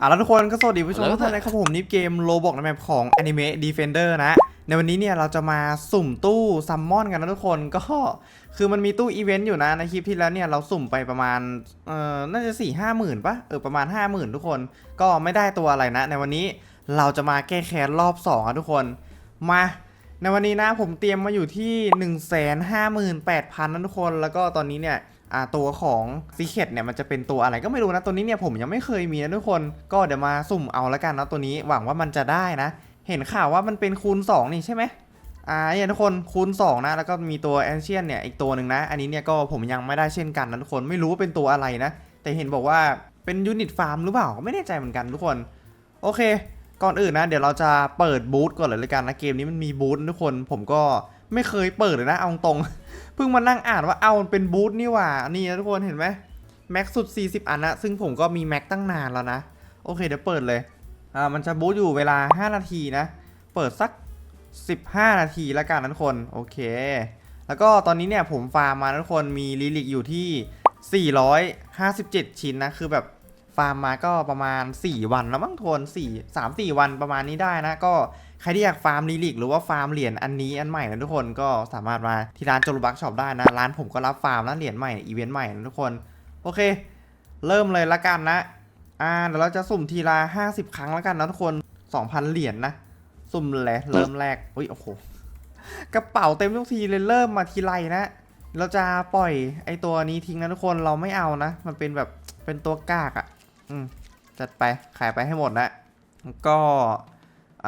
อะแล้วทุกคนก็สวัสดีผู้ชมแล้วทุกท่านนะครับผมนี่เกมโลบอกในแมปของ Anime Defender นะ ในวันนี้เนี่ยเราจะมาสุ่มตู้ซัมมอนกันนะทุกคนก็คือมันมีตู้อีเวนต์อยู่นะในคลิปที่แล้วเนี่ยเราสุ่มไปประมาณเอ่อน่าจะ4ี่ห้าหมื่นปะเออประมาณ 5 0,000 ทุกคนก็ไม่ได้ตัวอะไรนะ ในวันนี้เราจะมาแก้แค้นรอบ2อะทุกคนมาในวันนี้นะผมเตรียมมาอยู่ที่ 1 5 8 0 0 0นะทุกคน แล้วก็ตอนนี้เนี่ย อ่าตัวของซีเคดเนี่ยมันจะเป็นตัวอะไรก็ไม่รู้นะตัวนี้เนี่ยผมยังไม่เคยมีนะทุกคน ก็เดี๋ยวมาสุ่มเอาแล้วกันนะตัวนี้หวังว่ามันจะได้นะ เห็นข่าวว่ามันเป็นคูณ 2 นี่ใช่ไหมอ่าเนี่ยทุกคนคูณ 2 นะ แล้วก็มีตัวแอนเชียนเนี่ยอีกตัวหนึ่งนะ อันนี้เนี่ยก็ผมยังไม่ได้เช่นกันนะทุกคนไม่รู้ว่าเป็นตัวอะไรนะ แต่เห็นบอกว่าเป็นยูนิตฟาร์มหรือเปล่าไม่แน่ใจเหมือนกันทุกคน โอเค ก่อนอื่นนะ เดี๋ยวเราจะเปิดบูธก่อนเลยละกันนะเกมนี้มันมีบูธทุกคน ผมก็ไม่เคยเปิดเลยนะเอาตรง พิ่งมานั่งอ่านว่าเอามันเป็นบูธนี่หว่า นี่นะทุกคนเห็นไหมแม็กสุด 40 อันนะ ซึ่งผมก็มีแม็กตั้งนานแล้วนะ โอเคเดี๋ยวเปิดเลย อ่า มันจะบูธอยู่เวลา 5 นาทีนะ เปิดสัก 15 นาทีละกันนะทุกคน โอเค แล้วก็ตอนนี้เนี่ยผมฟาร์มมาทุกคน มีลิลิกอยู่ที่ 457 ชิ้นนะ คือแบบฟาร์มมาก็ประมาณ 4 วันแล้วมั้งทน4 3 4 วันประมาณนี้ได้นะ ก็ ใครที่อยากฟาร์มลีลิกหรือว่าฟาร์มเหรียญอันนี้อันใหม่นะทุกคนก็สามารถมาที่ร้านโจลบักช็อปได้นะ ร้านผมก็รับฟาร์มแล้วเหรียญใหม่อีเวนต์ใหม่นะทุกคน โอเค เริ่มเลยละกันนะอ่าเดี๋ยวเราจะสุ่มทีละ50ครั้งล้วกันนะทุกคน2,000เหรียญนะ สุ่มเลยเริ่มแรกอุ้ยโอ้โหกระเป๋าเต็มทุกทีเลยเริ่มมาทีไรนะ เราจะปล่อยไอตัวนี้ทิ้งนะทุกคนเราไม่เอานะ มันเป็นแบบเป็นตัวกากอะ่ะ อืมจัดไปขายไปให้หมดนะก็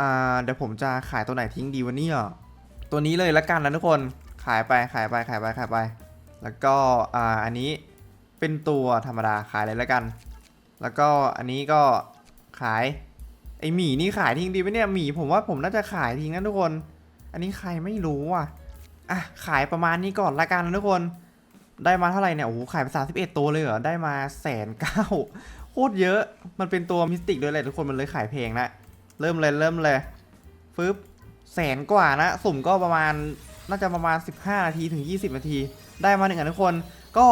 อ่าเดี๋ยวผมจะขายตัวไหนทิ้งดีวันนี้อะตัวนี้เลยละกันนะทุกคนขายไปขายไปขายไปขายไป แล้วก็อ่าอันนี้เป็นตัวธรรมดาขายเลยละกัน แล้วก็อันนี้ก็ขายไอหมีนี่ขายทิ้งดีไหมเนี่ยหมีผมว่าผมน่าจะขายทิ้งนะทุกคน อันนี้ใครไม่รู้อะอะขายประมาณนี้ก่อนละกันนะทุกคน ได้มาเท่าไหร่เนี่ยโอ้โหขายไป31ตัวเลยเหรอได้มาแสนเก้าโคตรเยอะมันเป็นตัวมิสติกด้วยแหละทุกคนมันเลยขายเพลงนะ เริ่มเลยเริ่มเลยฟึบแสนกว่านะ สุ่มก็ประมาณน่าจะประมาณ 15 นาทีถึง 20 นาที ได้มาหนึ่งอันทุกคน ก็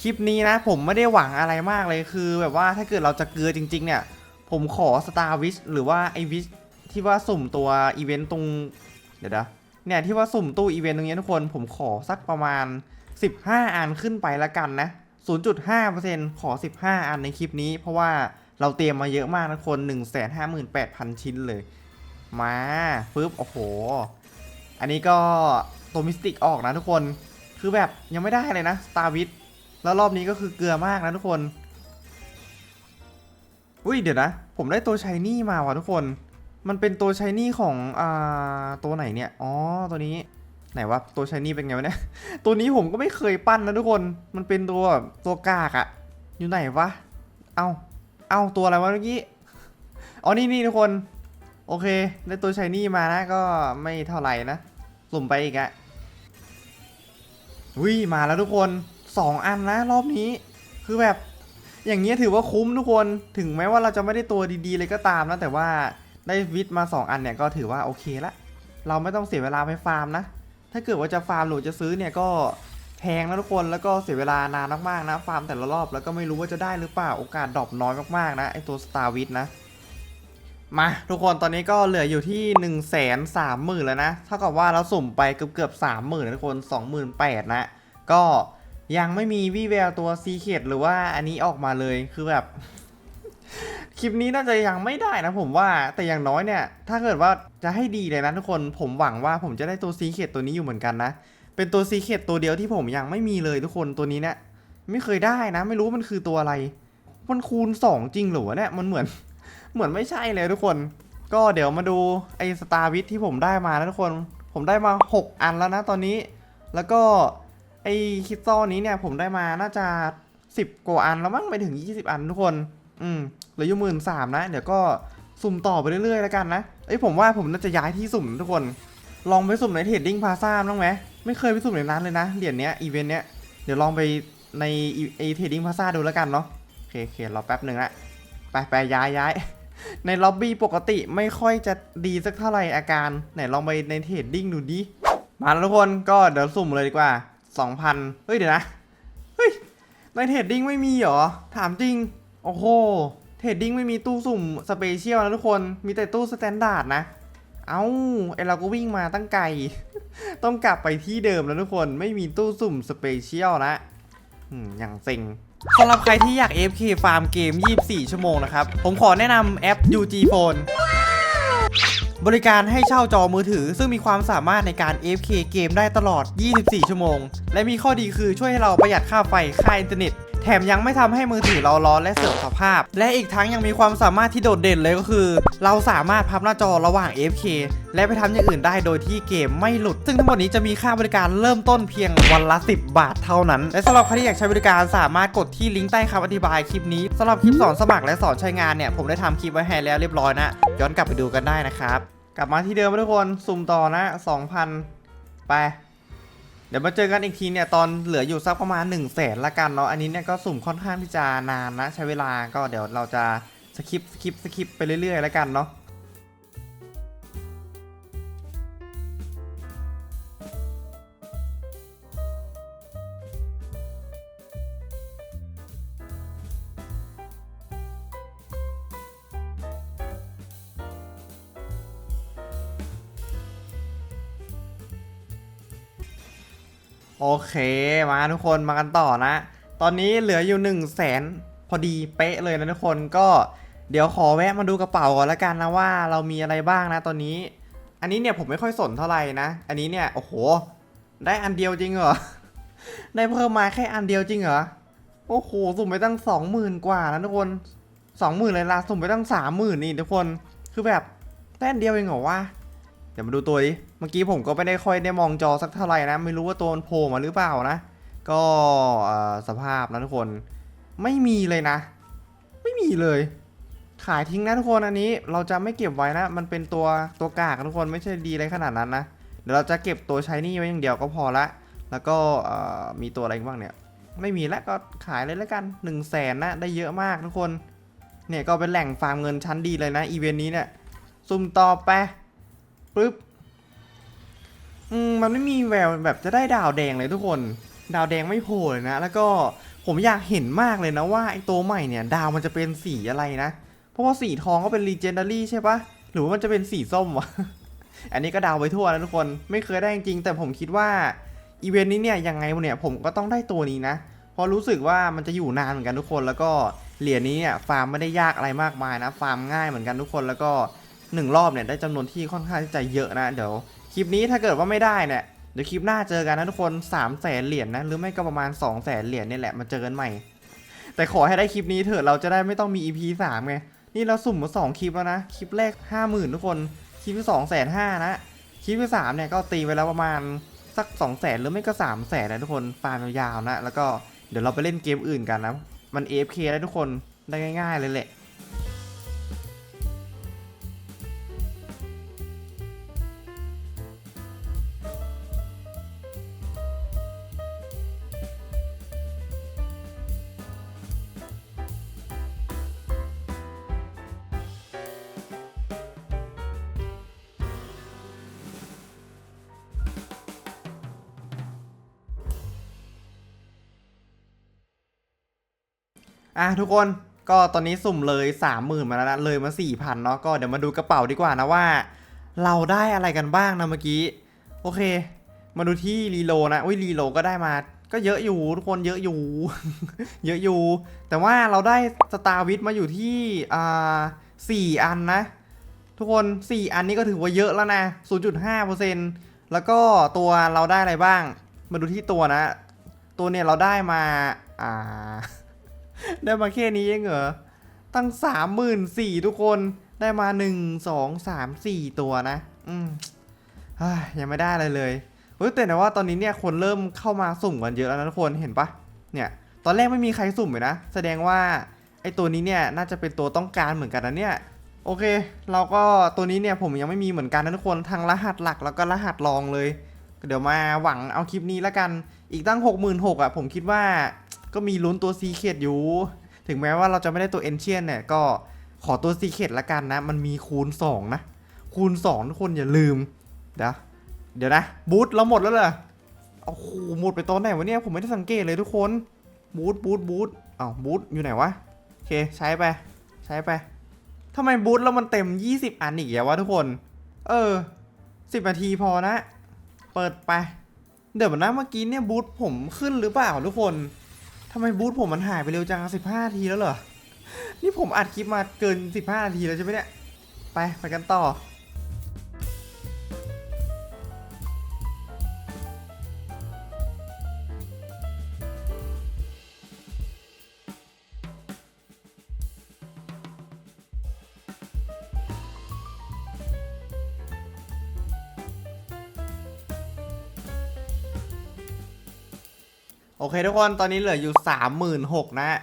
คลิปนี้นะ ผมไม่ได้หวังอะไรมากเลยคือแบบว่าถ้าเกิดเราจะเกลือจริง ๆ เนี่ย ผมขอ Star Wish หรือว่าไอวิชที่ว่าสุ่มตัวอีเวนต์ตรง เดี๋ยวนะเนี่ยที่ว่าสุ่มตู้อีเวนต์ตรงนี้ทุกคนผมขอสักประมาณ 15 อันขึ้นไปละกันนะ 0.5%ขอ 15 อันในคลิปนี้ เพราะว่า เราเตรียมมาเยอะมากนะคน158,000 ชิ้นเลย มาปึ๊บโอ้โห อันนี้ก็ตัวมิสติกออกนะทุกคน คือแบบยังไม่ได้เลยนะสตาร์วิทแล้วรอบนี้ก็คือเกลือมากนะทุกคน อุ้ยเดี๋ยวนะ ผมได้ตัวชายนี่มาว่ะทุกคน มันเป็นตัวชายนี่ของอ่าตัวไหนเนี่ย อ๋อตัวนี้ไหนวะตัวชายนี่เป็นไงวะเนี่ย ตัวนี้ผมก็ไม่เคยปั้นนะทุกคน มันเป็นตัวตัวกากอะอยู่ไหนวะ เอ้า เอาตัวอะไรวะเมื่อกี้ อ๋อ นี่นี่ทุกคน โอเค ได้ตัวชายนี่มานะ ก็ไม่เท่าไหร่นะ สุ่มไปอีกอะวิมาแล้วทุกคนสองอันนะ รอบนี้ คือแบบ อย่างเงี้ยถือว่าคุ้มทุกคน ถึงแม้ว่าเราจะไม่ได้ตัวดีๆเลยก็ตามนะ แต่ว่าได้วิทมา 2 อันเนี่ยก็ถือว่าโอเคละ เราไม่ต้องเสียเวลาไปฟาร์มนะ ถ้าเกิดว่าจะฟาร์มหรือจะซื้อเนี่ยก็ แพงนะทุกคนแล้วก็เสียเวลานานมากๆนะฟาร์มแต่ละรอบแล้วก็ไม่รู้ว่าจะได้หรือเปล่าโอกาสดรอปน้อยมากๆนะไอตัว Star w i t นะมาทุกคนตอนนี้ก็เหลืออยู่ที่1นึ่งแสนสามหมื่นแล้วนะเท่ากับว่าเราสุ่มไปเกือบเกือบสามหมื่นทุกคนสองหมื่นแปดนะ ก็ยังไม่มีวี่แววตัวซีเคดหรือว่าอันนี้ออกมาเลยคือแบบ คลิปนี้น่าจะยังไม่ได้นะผมว่าแต่อย่างน้อยเนี่ย ถ้าเกิดว่าจะให้ดีเลยนะทุกคนผมหวังว่าผมจะได้ตัวซีเคดตัวนี้อยู่เหมือนกันนะ เป็นตัวซีเคดตัวเดียวที่ผมยังไม่มีเลยทุกคนตัวนี้เนี่ยไม่เคยได้นะ ไม่รู้มันคือตัวอะไร มันคูณ 2 จริงหรือวะเนี่ยมันเหมือน เหมือนไม่ใช่เลยทุกคน ก็เดี๋ยวมาดูไอสตาร์วิทที่ผมได้มานะทุกคน ผมได้มา 6 อันแล้วนะตอนนี้ แล้วก็ไอคิสตัลนี้เนี่ยผมได้มาน่าจะ 10 กว่าอันแล้วมั้งไปถึง 20 อันทุกคน อืมเหลืออยู่หมื่นสามนะ เดี๋ยวก็สุ่มต่อไปเรื่อยๆแล้วกันนะ เอ้ยผมว่าผมน่าจะย้ายที่สุ่มทุกคน ลองไปสุ่มในเทรดดิ้งพาซ่าบ้างไหม ไม่เคยไปสุ่มในนั้นเลยนะ เหรียญเนี้ยอีเวนต์เนี้ย เดี๋ยวลองไปในไอเทดดิ้งพาซาดูแล้วกันเนาะโอเคโอเครอแป๊บหนึ่งละไปไปย้ายย้ายในล็อบบี้ปกติไม่ค่อยจะดีสักเท่าไหร่อาการ ไหนลองไปในเทดดิ้งดูดิ มาแล้วทุกคนก็เดี๋ยวสุ่มเลยดีกว่า 2,000 เฮ้ยเดี๋ยวนะ เฮ้ย ในเทดดิ้งไม่มีเหรอ ถามจริง โอ้โห เทดดิ้งไม่มีตู้สุ่มสเปเชียลนะทุกคน มีแต่ตู้สแตนดาร์ดนะ เอ้าไอเราก็วิ่งมาตั้งไกล ต้องกลับไปที่เดิมแล้วทุกคนไม่มีตู้สุ่มสเปเชียลนะอืมอย่างเซ็งสำหรับใครที่อยาก AFK ฟาร์มเกม 24 ชั่วโมงนะครับ ผมขอแนะนำแอป UG Phone บริการให้เช่าจอมือถือ ซึ่งมีความสามารถในการ AFK เกมได้ตลอด 24 ชั่วโมง และมีข้อดีคือช่วยให้เราประหยัดค่าไฟ ค่าอินเทอร์เน็ต แถมยังไม่ทำให้มือถือเราร้อนและเสื่อมสภาพ และอีกทั้งยังมีความสามารถที่โดดเด่นเลยก็คือ เราสามารถพับหน้าจอระหว่าง F K และไปทำอย่างอื่นได้โดยที่เกมไม่หลุด ซึ่งทั้งหมดนี้จะมีค่าบริการเริ่มต้นเพียงวันละ 10 บาทเท่านั้น และสำหรับใครที่อยากใช้บริการสามารถกดที่ลิงก์ใต้คำอธิบายคลิปนี้สำหรับคลิปสอนสมัครและสอนใช้งานเนี่ยผมได้ทำคลิปไว้ให้แล้วเรียบร้อยนะ ย้อนกลับไปดูกันได้นะครับ กลับมาที่เดิมทุกคนสุ่มต่อนะ 2,000 ไป เดี๋ยวมาเจอกันอีกทีเนี่ยตอนเหลืออยู่สักประมาณ1นึ่งแสนละกันเนาะอันนี้เนี่ยก็สุ่มค่อนข้างที่จะนานนะ ใช้เวลาก็เดี๋ยวเราจะสคิปสคิปสคิปไปเรื่อยๆละกันเนาะ เคมาทุกคนมากันต่อนะ ตอนนี้เหลืออยู่1นึ่งแสนพอดีเป๊ะเลยนะทุกคนก็เดี๋ยวขอแวะมาดูกระเป๋าก่อนละกันนะว่าเรามีอะไรบ้างนะตอนนี้ อันนี้เนี่ยผมไม่ค่อยสนเท่าไหร่นะ อันนี้เนี่ยโอ้โห ได้อันเดียวจริงเหรอ ได้เพิ่มมาแค่อันเดียวจริงเหรอ โอ้โหสุ่มไปตั้งสองหมื่นกว่านะทุกคนสองหมื่นเลยละสุ่มไปตั้งสามหมื่นนี่ทุกคน คือแบบได้อันเดียวเองเหรอวะ ดี๋ยวมาดูตัวดิ เมื่อกี้ผมก็ไม่ได้ค่อยได้มองจอสักเท่าไหร่นะ ไม่รู้ว่าตัวมันโผล่มาหรือเปล่านะ ก็สภาพนะทุกคน ไม่มีเลยนะ ไม่มีเลย ขายทิ้งนะทุกคนอันนี้ เราจะไม่เก็บไว้นะ มันเป็นตัวตัวกากทุกคนไม่ใช่ดีอะไรขนาดนั้นนะ เดี๋ยวเราจะเก็บตัวใช้นี่ไว้อย่างเดียวก็พอละ แล้วก็มีตัวอะไรบ้างเนี่ย ไม่มีแล้วก็ขายเลยแล้วกัน1นึ่งแสนนะ ได้เยอะมากทุกคน เนี่ยก็เป็นแหล่งฟาร์มเงินชั้นดีเลยนะอีเวนต์นี้เนี่ยซุ่มต่อไป ปึ๊บอืมมันไม่มีแววแบบจะได้ดาวแดงเลยทุกคน ดาวแดงไม่โผล่เลยนะ แล้วก็ผมอยากเห็นมากเลยนะว่าไอ้ตัวใหม่เนี่ย ดาวมันจะเป็นสีอะไรนะ เพราะว่าสีทองก็เป็น Legendary ใช่ปะหรือว่ามันจะเป็นสีส้มวะ อันนี้ก็ดาวไปทั่วนะทุกคน ไม่เคยได้จริง แต่ผมคิดว่าอีเวนต์นี้เนี่ยยังไงเนี่ยผมก็ต้องได้ตัวนี้นะ เพราะรู้สึกว่ามันจะอยู่นานเหมือนกันทุกคน แล้วก็เหรียญนี้เนี่ยฟาร์มไม่ได้ยากอะไรมากมายนะ ฟาร์มง่ายเหมือนกันทุกคน แล้วก็ หนึ่งรอบเนี่ยได้จำนวนที่ค่อนข้างที่จะเยอะนะเดี๋ยวคลิปนี้ถ้าเกิดว่าไม่ได้เนี่ยเดี๋ยวคลิปหน้าเจอกันนะทุกคน3 0 0แสนเหรียญนะหรือไม่ก็ประมาณ2 0 0แสนเหรียญเนี่ยแหละมาเจอกันใหม่ แต่ขอให้ได้คลิปนี้เถอะเราจะได้ไม่ต้องมี EP 3ไงนี่เราสุ่มมา2คลิปแล้วนะคลิปแรก 50,000 ทุกคนคลิปที่2 5 0 0 0นห้านะคลิปที่3เนี่ยก็ตีไว้แล้วประมาณสัก2 0 0แสนหรือไม่ก็3 0 0แสนนะทุกคนฟาร์มยาวๆนะแล้วก็เดี๋ยวเราไปเล่นเกมอื่นกันนะมัน AFK ได้ทุกคนได้ง่าย ๆ เลยแหละ อะทุกคนก็ตอนนี้สุ่มเลย 30,000 มาแล้วนะเลยมา 4,000เนาะก็เดี๋ยวมาดูกระเป๋าดีกว่านะว่า เราได้อะไรกันบ้างนะเมื่อกี้ โอเค มาดูที่รีโลนะอุ้ยรีโลก็ได้มา ก็เยอะอยู่ทุกคนเยอะอยู่ เยอะอยู่ แต่ว่าเราได้สตาร์วิทมาอยู่ที่อ่าสี่อันนะ ทุกคน 4 อันนี้ก็ถือว่าเยอะแล้วนะ 0.5%แล้วก็ตัวเราได้อะไรบ้าง มาดูที่ตัวนะ ตัวเนี่ยเราได้มาอ่า ได้มาแค่นี้เองเหรอ ตั้งสามหมื่นสี่ทุกคนได้มาหนึ่งสองสามสี่ตัวนะ อืมยังไม่ได้อะไรเลยเฮ้ยแต่นะว่าตอนนี้เนี่ยคนเริ่มเข้ามาสุ่มกันเยอะแล้วนะทุกคนเห็นปะเนี่ยตอนแรกไม่มีใครสุ่มเลยนะ แสดงว่าไอ้ตัวนี้เนี่ยน่าจะเป็นตัวต้องการเหมือนกันนะเนี่ยโอเค เราก็ตัวนี้เนี่ยผมยังไม่มีเหมือนกันนะทุกคนทั้งรหัสหลักแล้วก็รหัสรองเลย เดี๋ยวมาหวังเอาคลิปนี้แล้วกันอีกตั้ง 6 6 0 0 0อะผมคิดว่า ก็มีลุ้นตัวซีเคดอยู่ ถึงแม้ว่าเราจะไม่ได้ตัวเอนเชียนเนี่ยก็ขอตัวซีเคดละกันนะ มันมีคูณ 2 นะ คูณ 2 ทุกคนอย่าลืม เดี๋ยวเดี๋ยวนะ บูทเราหมดแล้วเหรอโอ้โหหมดไปตอนไหนวะเนี่ย ผมไม่ได้สังเกตเลยทุกคน บูทบูทบูทอ้าวบูทอยู่ไหนวะ โอเค ใช้ไป ใช้ไปทำไมบูทแล้วมันเต็ม 20 อันอีกอย่างวะทุกคน เออ 10 นาทีพอนะ เปิดไป เดี๋ยวนะเมื่อกี้เนี่ยบูทผมขึ้นหรือเปล่าทุกคนำไมบูธผมมันหายไปเร็วจัง15นาทีแล้วเหรอ นี่ผมอัดคลิปมาเกิน15นาทีแล้วใช่ไหมเนี่ย ไปไปกันต่อ โอเคทุกคนตอนนี้เหลืออยู่ 36,000นะ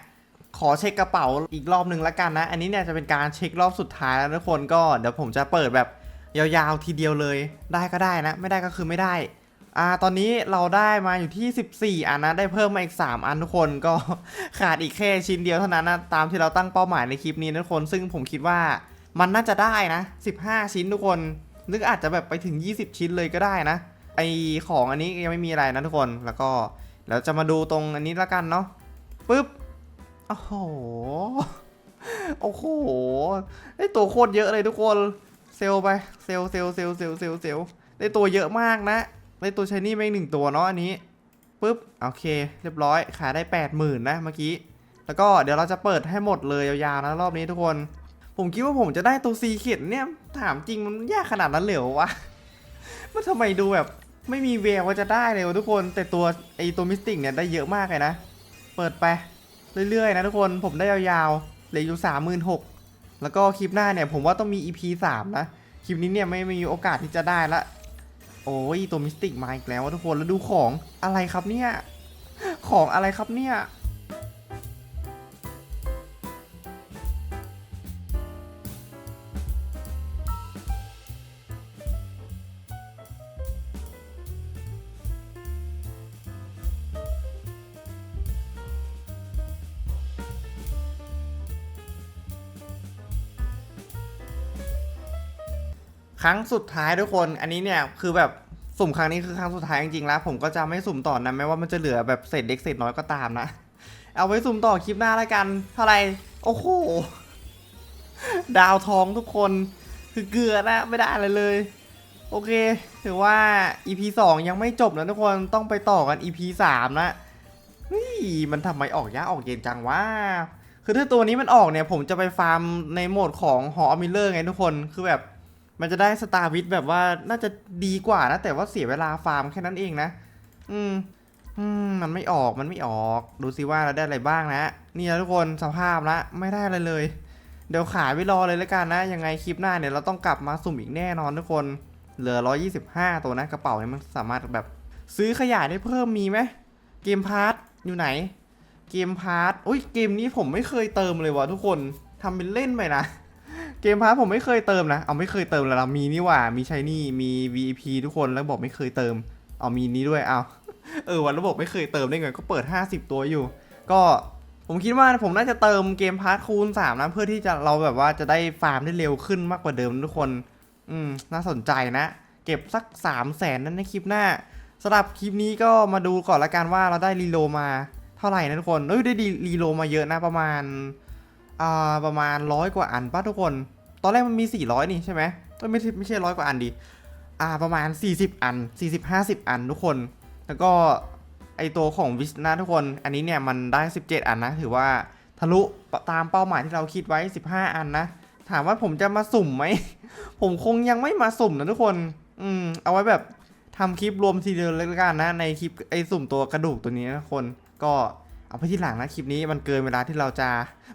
ขอเช็คกระเป๋าอีกรอบหนึ่งล้วกันนะ อันนี้เนี่ยจะเป็นการเช็ครอบสุดท้ายแล้วทุกคนก็เดี๋ยวผมจะเปิดแบบยาวๆทีเดียวเลยได้ก็ได้นะ ไม่ได้ก็คือไม่ได้อ่าตอนนี้เราได้มาอยู่ที่ 14 อันนะ ได้เพิ่มมาอีก 3 อันทุกคนก็ขาดอีกแค่ชิ้นเดียวเท่านั้นนะ ตามที่เราตั้งเป้าหมายในคลิปนี้ทุกคน ซึ่งผมคิดว่ามันน่าจะได้นะ 15 ชิ้นทุกคนนึกอาจจะแบบไปถึง 20 ชิ้นเลยก็ได้นะ ไอของอันนี้ยังไม่มีอะไรนะทุกคนแล้วก็ เราจะมาดูตรงอันนี้ล้วกันเนาะปึ๊บโอ้โหโอ้โหได้ตัวโคตรเยอะเลยทุกคนเซลไปเซลเซลเซลเซลเซลเซลได้ตัวเยอะมากนะได้ตัวชายนี่ไม่หนึ่งตัวเนาะอันนี้ปึ๊บโอเค เรียบร้อยขายได้แปดหมื่นนะเมื่อกี้ แล้วก็เดี๋ยวเราจะเปิดให้หมดเลยยาวๆนะรอบนี้ทุกคน ผมคิดว่าผมจะได้ตัวซีเข็ดเนี่ย ถามจริงมันยากขนาดนั้นเลยเหรอวะมันทำไมดูแบบ ไม่มีแววว่าจะได้เลยวะทุกคน แต่ตัวไอตัวมิสติกเนี่ยได้เยอะมากเลยนะ เปิดไปเรื่อยๆนะทุกคนผมได้ยาวๆเหลืออยู่สามหมื่นหกแล้วก็คลิปหน้าเนี่ยผมว่าต้องมี EP 3 นะ คลิปนี้เนี่ยไม่มีโอกาสที่จะได้ละ โอ้ยตัวมิสติกมาอีกแล้วทุกคนแล้วดูของอะไรครับเนี่ย ของอะไรครับเนี่ย ครั้งสุดท้ายทุกคน อันนี้เนี่ยคือแบบสุ่มครั้งนี้คือครั้งสุดท้ายจริงๆแล้ว ผมก็จะไม่สุ่มต่อนะแม้ว่ามันจะเหลือแบบเศษเล็กเศษน้อยก็ตามนะ เอาไว้สุ่มต่อคลิปหน้าแล้วกันเท่าไหร่โอ้โหดาวทองทุกคนคือเกลือนะไม่ได้อะไรเลย โอเค ถือว่า EP 2 ยังไม่จบนะทุกคนต้องไปต่อกัน EP 3นะเฮ้ยมันทำไมออกยากออกเย็นจังวะคือถ้าตัวนี้มันออกเนี่ย ผมจะไปฟาร์มในโหมดของหออมิเลอร์ไงทุกคนคือแบบ มันจะได้สตาร์วิทแบบว่าน่าจะดีกว่านะแต่ว่าเสียเวลาฟาร์มแค่นั้นเองนะ อืมอืมมันไม่ออกมันไม่ออก ดูสิว่าเราได้อะไรบ้างนะ นี่นะทุกคนสภาพละไม่ได้อะไรเลย เดี๋ยวขายไว้รอเลยแล้วกันนะ ยังไงคลิปหน้าเนี่ยเราต้องกลับมาสุ่มอีกแน่นอนทุกคน เหลือ 125 ตัวนะกระเป๋าเนี่ยมันสามารถแบบซื้อขยายได้เพิ่มมีไหมเกมพาร์ทอยู่ไหน เกมพาร์ทอุ้ยเกมนี้ผมไม่เคยเติมเลยวะทุกคนทำเป็นเล่นไปนะ เกมพาร์ทผมไม่เคยเติมนะ เอาไม่เคยเติมแล้วเรามีนี่ว่า มีใช้นี่ มี VIP ทุกคนแล้วบอกไม่เคยเติม เอามีนี้ด้วย เอาเออวันระบบไม่เคยเติมได้ไงก็เปิด 50 ตัวอยู่ ก็ผมคิดว่าผมน่าจะเติมเกมพาร์ทคูณ3นะเพื่อที่จะเราแบบว่าจะได้ฟาร์มได้เร็วขึ้นมากกว่าเดิมทุกคน อืม น่าสนใจนะ เก็บสัก 3 0 0แสนนั้นในคลิปหน้าสำหรับคลิปนี้ก็มาดูก่อนละกันว่าเราได้รีโลมาเท่าไหร่นะทุกคนเอ้ยได้รีโลมาเยอะนะประมาณ อ่าประมาณร้อยกว่าอันป่ะทุกคน ตอนแรกมันมี 400 นี่ใช่ไหมไม่ใช่ไม่ใช่ร้อยกว่าอันดิอ่าประมาณ 40 อัน 40 50 อันทุกคน แล้วก็ไอตัวของวิชนะทุกคน อันนี้เนี่ยมันได้ 17 อันนะ ถือว่าทะลุตามเป้าหมายที่เราคิดไว้ 15 อันนะ ถามว่าผมจะมาสุ่มไหม ผมคงยังไม่มาสุ่มนะทุกคน อืม เอาไว้แบบทำคลิปรวมทีเดียวเลยกันนะ ในคลิปไอสุ่มตัวกระดูกตัวนี้นะทุกคน ก็ เอาไปที่หลังนะคลิปนี้มันเกินเวลาที่เราจะ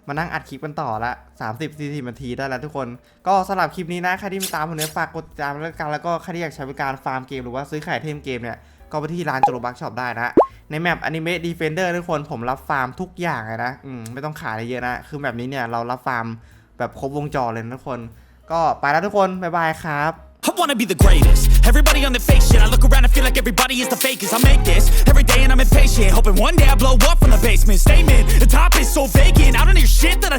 มานั่งอัดคลิปกันต่อละ30 40นาทีได้แล้วทุกคน ก็สำหรับคลิปนี้นะใครที่มาตามผมเนี่ยฝากกดติดตามแล้วกันแล้วก็ใครที่อยากใช้บริการฟาร์มเกมหรือว่าซื้อขายเทมเกมเนี่ยก็ไปที่ร้านจโรบักช็อปได้นะในแมปอนิเมะดีเฟนเดอร์ทุกคนผมรับฟาร์มทุกอย่างเลยนะอืมไม่ต้องขายอะไรเยอะนะคือแบบนี้เนี่ยเรารับฟาร์มแบบครบวงจรเลยนะทุกคน ก็ไปแล้วทุกคนบ๊ายบายครับ I wanna be the greatest. Everybody on the fake shit. I look around and feel like everybody is the fakest. I make this every day and I'm impatient. Hoping one day I blow up from the basement. Statement, the top is so vacant. I don't hear shit that I